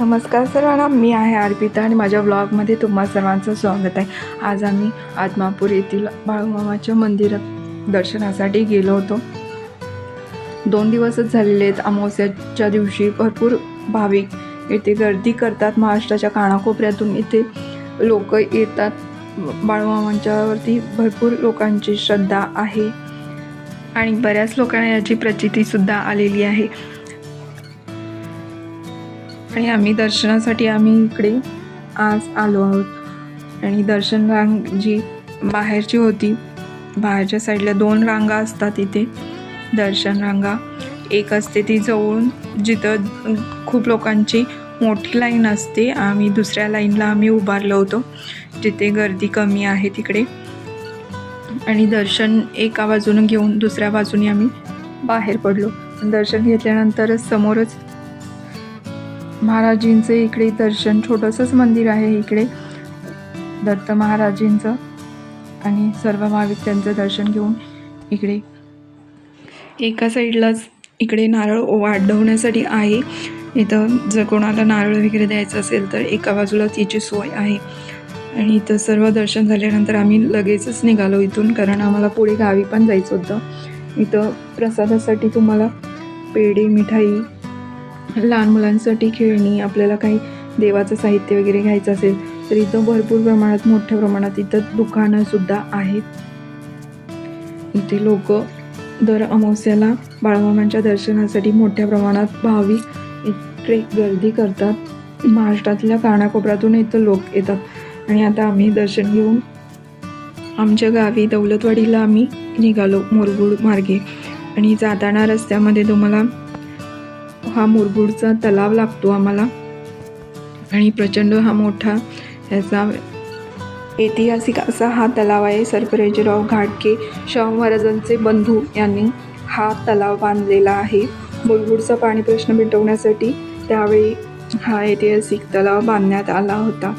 नमस्कार सर्वांना मी आहे अर्पिता आणि माझ्या ब्लॉगमध्ये तुम्हा सर्वांचं स्वागत आहे. आज आम्ही आदमापूर येथील बाळूमामाच्या मंदिरात दर्शनासाठी गेलो होतो. दोन दिवसच झालेले आहेत. अमावस्याच्या दिवशी भरपूर भाविक येथे गर्दी करतात. महाराष्ट्राच्या कानाकोपऱ्यातून इथे लोक येतात. बाळूमामांच्यावरती भरपूर लोकांची श्रद्धा आहे आणि बऱ्याच लोकांना याची प्रचितीसुद्धा आलेली आहे. आणि आम्ही दर्शनासाठी आम्ही इकडे आज आलो आहोत. आणि दर्शन रांग जी बाहेरची होती बाहेरच्या साईडला दोन रांगा असतात इथे. दर्शन रांगा एक असते ती जवळून जिथं खूप लोकांची मोठी लाईन असते आम्ही दुसऱ्या लाईनला आम्ही उभारलो होतो जिथे गर्दी कमी आहे तिकडे. आणि दर्शन एका बाजूनं घेऊन दुसऱ्या बाजूने आम्ही बाहेर पडलो. दर्शन घेतल्यानंतरच समोरच महाराजींचं इकडे दर्शन छोटंसंच मंदिर आहे इकडे. दत्त महाराजींचं आणि सर्व भाविक त्यांचं दर्शन घेऊन इकडे. एका साईडलाच इकडे नारळ वाढवण्यासाठी आहे. इथं जर कोणाला नारळ वगैरे द्यायचं असेल तर एका बाजूला तिची सोय आहे. आणि इथं सर्व दर्शन झाल्यानंतर आम्ही लगेचच निघालो इथून कारण आम्हाला पुढे गावी पण जायचं होतं. इथं प्रसादासाठी तुम्हाला पेढे मिठाई लहान मुलांसाठी खेळणी आपल्याला काही देवाचं साहित्य वगैरे घ्यायचं असेल तर इथं भरपूर प्रमाणात मोठ्या प्रमाणात इथं दुकानंसुद्धा आहेत. इथे लोक दर अमावस्याला बाळमामांच्या दर्शनासाठी मोठ्या प्रमाणात भाविक ट्रेक गर्दी करतात. महाराष्ट्रातल्या कानाकोपऱ्यातून इथं लोक येतात. आणि आता आम्ही दर्शन घेऊन आमच्या गावी दौलतवाडीला आम्ही निघालो मुरगुड मार्गे. आणि जाताना रस्त्यामध्ये तुम्हाला हा मुरगुडचा तलाव लागतो आम्हाला. आणि प्रचंड हा मोठा ह्याचा ऐतिहासिक असा हा तलाव आहे. सर्फराजेराव घाटके शाहू महाराजांचे बंधू यांनी हा तलाव बांधलेला आहे. मुरगुडचा पाणी प्रश्न मिटवण्यासाठी त्यावेळी हा ऐतिहासिक तलाव बांधण्यात आला होता.